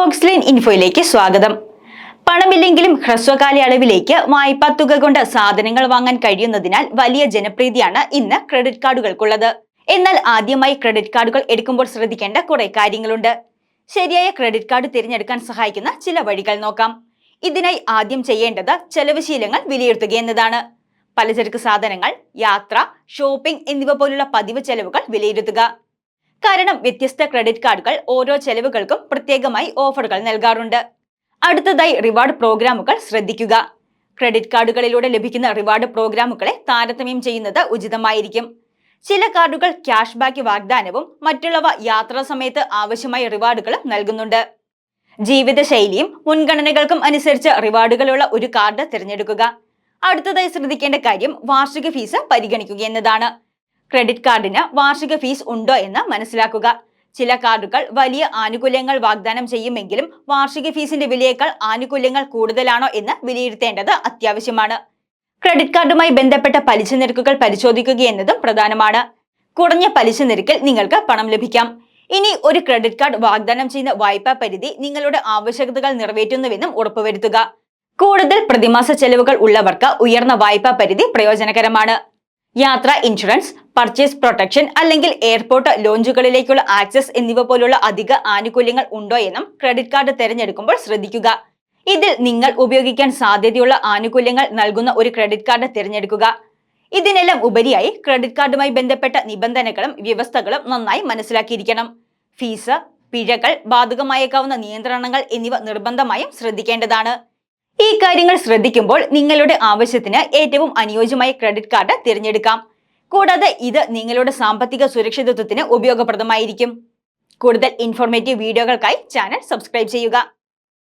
Fox line ഇൻഫോയിലേക്ക് സ്വാഗതം. പണമില്ലെങ്കിലും ഹ്രസ്വകാല വായ്പാ തുക കൊണ്ട് സാധനങ്ങൾ വാങ്ങാൻ കഴിയുന്നതിനാൽ വലിയ ജനപ്രീതിയാണ് ഇന്ന് ക്രെഡിറ്റ് കാർഡുകൾക്കുള്ളത്. എന്നാൽ ആദ്യമായി ക്രെഡിറ്റ് കാർഡുകൾ എടുക്കുമ്പോൾ ശ്രദ്ധിക്കേണ്ട കുറെ കാര്യങ്ങളുണ്ട്. ശരിയായ ക്രെഡിറ്റ് കാർഡ് തിരഞ്ഞെടുക്കാൻ സഹായിക്കുന്ന ചില വഴികൾ നോക്കാം. ഇതിനായി ആദ്യം ചെയ്യേണ്ടത് ചെലവ് ശീലങ്ങൾ വിലയിരുത്തുക എന്നതാണ്. പലചരക്ക് സാധനങ്ങൾ യാത്ര ഷോപ്പിംഗ് എന്നിവ പോലുള്ള പതിവ് ചെലവുകൾ വിലയിരുത്തുക. കാരണം വ്യത്യസ്ത ക്രെഡിറ്റ് കാർഡുകൾ ഓരോ ചെലവുകൾക്കും പ്രത്യേകമായി ഓഫറുകൾ നൽകാറുണ്ട്. അടുത്തതായി റിവാർഡ് പ്രോഗ്രാമുകൾ ശ്രദ്ധിക്കുക. ക്രെഡിറ്റ് കാർഡുകളിലൂടെ ലഭിക്കുന്ന റിവാർഡ് പ്രോഗ്രാമുകളെ താരതമ്യം ചെയ്യുന്നത് ഉചിതമായിരിക്കും. ചില കാർഡുകൾ ക്യാഷ് ബാക്ക് വാഗ്ദാനവും മറ്റുള്ളവ യാത്രാ സമയത്ത് ആവശ്യമായ റിവാർഡുകളും നൽകുന്നുണ്ട്. ജീവിതശൈലിയും മുൻഗണനകൾക്കും അനുസരിച്ച് റിവാർഡുകളുള്ള ഒരു കാർഡ് തിരഞ്ഞെടുക്കുക. അടുത്തതായി ശ്രദ്ധിക്കേണ്ട കാര്യം വാർഷിക ഫീസ് പരിഗണിക്കുക എന്നതാണ്. ക്രെഡിറ്റ് കാർഡിന് വാർഷിക ഫീസ് ഉണ്ടോ എന്ന് മനസ്സിലാക്കുക. ചില കാർഡുകൾ വലിയ ആനുകൂല്യങ്ങൾ വാഗ്ദാനം ചെയ്യുമെങ്കിലും വാർഷിക ഫീസിന്റെ വിലയേക്കാൾ ആനുകൂല്യങ്ങൾ കൂടുതലാണോ എന്ന് വിലയിരുത്തേണ്ടത് അത്യാവശ്യമാണ്. ക്രെഡിറ്റ് കാർഡുമായി ബന്ധപ്പെട്ട പലിശ നിരക്കുകൾ പരിശോധിക്കുക എന്നതും പ്രധാനമാണ്. കുറഞ്ഞ പലിശ നിരക്കിൽ നിങ്ങൾക്ക് പണം ലഭിക്കാം. ഇനി ഒരു ക്രെഡിറ്റ് കാർഡ് വാഗ്ദാനം ചെയ്യുന്ന വായ്പാ പരിധി നിങ്ങളുടെ ആവശ്യകതകൾ നിറവേറ്റുന്നുവെന്നും ഉറപ്പുവരുത്തുക. കൂടുതൽ പ്രതിമാസ ചെലവുകൾ ഉള്ളവർക്ക് ഉയർന്ന വായ്പാ പരിധി പ്രയോജനകരമാണ്. യാത്രാ ഇൻഷുറൻസ് പർച്ചേസ് പ്രൊട്ടക്ഷൻ അല്ലെങ്കിൽ എയർപോർട്ട് ലോഞ്ചുകളിലേക്കുള്ള ആക്സസ് എന്നിവ പോലുള്ള അധിക ആനുകൂല്യങ്ങൾ ഉണ്ടോ എന്നും ക്രെഡിറ്റ് കാർഡ് തിരഞ്ഞെടുക്കുമ്പോൾ ശ്രദ്ധിക്കുക. ഇതിൽ നിങ്ങൾ ഉപയോഗിക്കാൻ സാധ്യതയുള്ള ആനുകൂല്യങ്ങൾ നൽകുന്ന ഒരു ക്രെഡിറ്റ് കാർഡ് തിരഞ്ഞെടുക്കുക. ഇതിനെല്ലാം ഉപരിയായി ക്രെഡിറ്റ് കാർഡുമായി ബന്ധപ്പെട്ട നിബന്ധനകളും വ്യവസ്ഥകളും നന്നായി മനസ്സിലാക്കിയിരിക്കണം. ഫീസ് പിഴകൾ ബാധകമായേക്കാവുന്ന നിയന്ത്രണങ്ങൾ എന്നിവ നിർബന്ധമായും ശ്രദ്ധിക്കേണ്ടതാണ്. ഈ കാര്യങ്ങൾ ശ്രദ്ധിക്കുമ്പോൾ നിങ്ങളുടെ ആവശ്യത്തിന് ഏറ്റവും അനുയോജ്യമായ ക്രെഡിറ്റ് കാർഡ് തിരഞ്ഞെടുക്കാം. കൂടാതെ ഇത് നിങ്ങളുടെ സാമ്പത്തിക സുരക്ഷിതത്വത്തിന് ഉപയോഗപ്രദമായിരിക്കും. കൂടുതൽ ഇൻഫോർമേറ്റീവ് വീഡിയോകൾക്കായി ചാനൽ സബ്സ്ക്രൈബ് ചെയ്യുക.